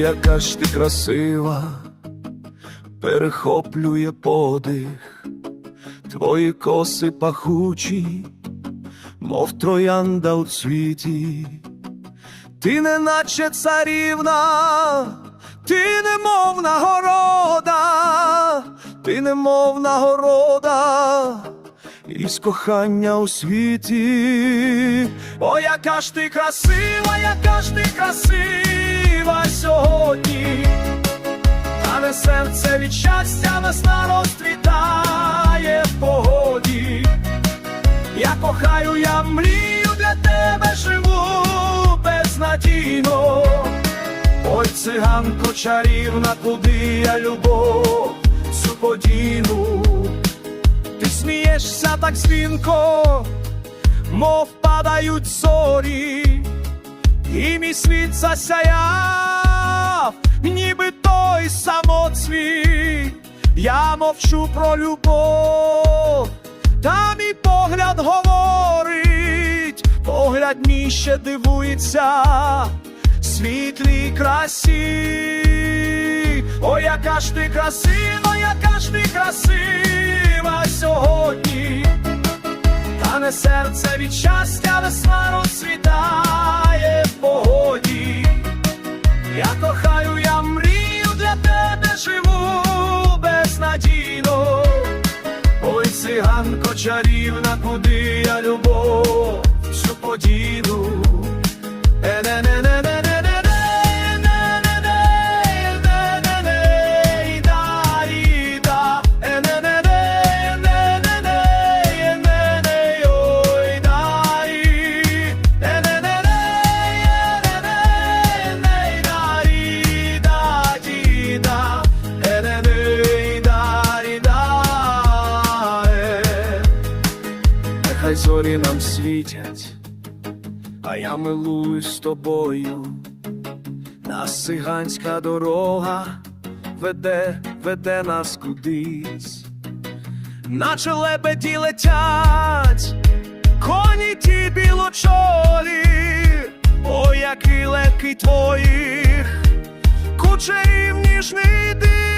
яка ж ти красива, перехоплює подих, твої коси пахучі, мов троянда у цвіті, ти не наче царівна, ти немов нагорода, ти немов нагорода. Із кохання у світі, о, яка ж ти красива, яка ж ти красива від щастя весна розцвітає в погоді. Я кохаю, я мрію для тебе живу безнадійно. Ой, циганко чарівна, куди я любов цю подіну. Ти смієшся так дзвінко, мов падають зорі, і мій світ засяяв, ніби той самоцвіт. Я мовчу про любов, та мій погляд говорить, погляд мій ще дивується, світлій красі. Ой, яка ж ти красива, яка ж ти красива сьогодні, Тане серце від щастя весна розцвітає чарівна, куди я любов всю подіну. Нехай зорі нам світять а я милуюсь з тобою. Нас циганська дорога веде, веде нас кудись, наче лебеді летять, коні ті білочолі, о, який легкий твоїх, кучерів ніжний дим.